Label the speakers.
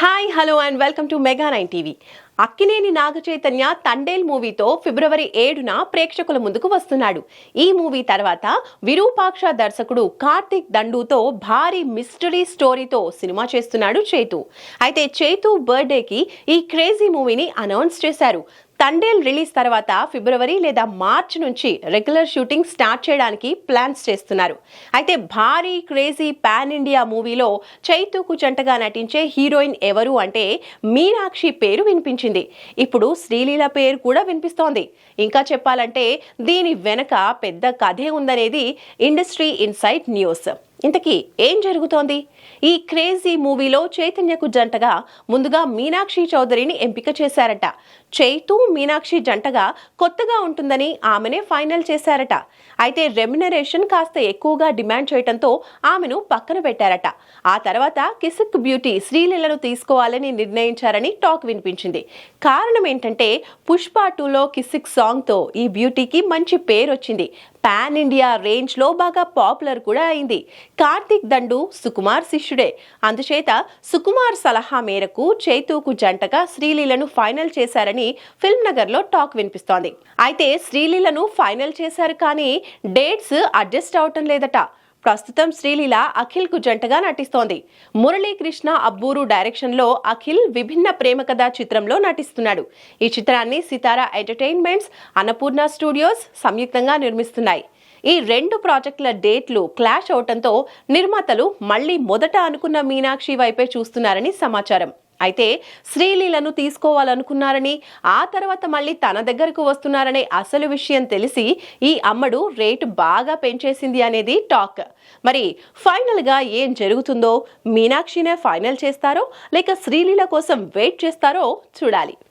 Speaker 1: Hi hello and welcome to Mega nine TV. Akkineni Naga Chaitanya Thandel మూవీతో ఫిబ్రవరి ఏడున ప్రేక్షకుల ముందుకు వస్తున్నాడు. ఈ మూవీ తర్వాత విరూపాక్ష దర్శకుడు కార్తిక్ దండుతో భారీ మిస్టరీ స్టోరీతో సినిమా చేస్తున్నాడు చేతు. అయితే చేతు బర్త్డేకి ఈ క్రేజీ మూవీని అనౌన్స్ చేశారు. తండేల్ రిలీజ్ తర్వాత ఫిబ్రవరి లేదా మార్చ్ నుంచి రెగ్యులర్ షూటింగ్ స్టార్ట్ చేయడానికి ప్లాన్స్ చేస్తున్నారు. అయితే భారీ క్రేజీ పాన్ ఇండియా మూవీలో చైతూకు జంటగా నటించే హీరోయిన్ ఎవరు అంటే మీనాక్షి పేరు వినిపించింది. ఇప్పుడు శ్రీలీల పేరు కూడా వినిపిస్తోంది. ఇంకా చెప్పాలంటే దీని వెనక పెద్ద కథే ఉందనేది ఇండస్ట్రీ ఇన్సైట్ న్యూస్. ఇంతకీ ఏం జరుగుతోంది? ఈ క్రేజీ మూవీలో చైతన్యకు జంటగా ముందుగా మీనాక్షి చౌదరిని ఎంపిక చేశారట. చైతు మీనాక్షి జంటగా కొత్తగా ఉంటుందని ఆమెనే ఫైనల్ చేశారట. అయితే రెమ్యునరేషన్ కాస్త ఎక్కువగా డిమాండ్ చేయడంతో ఆమెను పక్కన పెట్టారట. ఆ తర్వాత కిసిక్ బ్యూటీ శ్రీలీలను తీసుకోవాలని నిర్ణయించారని టాక్ వినిపించింది. కారణం ఏంటంటే పుష్ప టూలో కిసిక్ సాంగ్తో ఈ బ్యూటీకి మంచి పేరు వచ్చింది పాన్ ఇండియా రేంజ్లో బాగా పాపులర్ కూడా అయింది. కార్తిక్ దండు సుకుమార్ శిష్యుడే. అందుచేత సుకుమార్ సలహా మేరకు చేతూకు జంటగా శ్రీలీలను ఫైనల్ చేశారని ఫిల్మ్ నగర్లో టాక్ వినిపిస్తోంది. అయితే శ్రీలీలను ఫైనల్ చేశారు కానీ డేట్స్ అడ్జస్ట్ అవటం లేదట. ప్రస్తుతం శ్రీలీల అఖిల్కు జంటగా నటిస్తోంది. మురళీకృష్ణ అబ్బూరు డైరెక్షన్లో అఖిల్ విభిన్న ప్రేమ కథా చిత్రంలో నటిస్తున్నాడు. ఈ చిత్రాన్ని సితారా ఎంటర్టైన్మెంట్స్ అన్నపూర్ణ స్టూడియోస్ సంయుక్తంగా నిర్మిస్తున్నాయి. ఈ రెండు ప్రాజెక్టుల డేట్లు క్లాష్ అవటంతో నిర్మాతలు మళ్ళీ మొదట అనుకున్న మీనాక్షి వైపే చూస్తున్నారని సమాచారం. అయితే శ్రీలీలను తీసుకోవాలనుకున్నారని ఆ తర్వాత మళ్ళీ తన దగ్గరకు వస్తున్నారనే అసలు విషయం తెలిసి ఈ అమ్మడు రేటు బాగా పెంచేసింది అనేది టాక్. మరి ఫైనల్గా ఏం జరుగుతుందో మీనాక్షినే ఫైనల్ చేస్తారో లేక శ్రీలీల కోసం వెయిట్ చేస్తారో చూడాలి.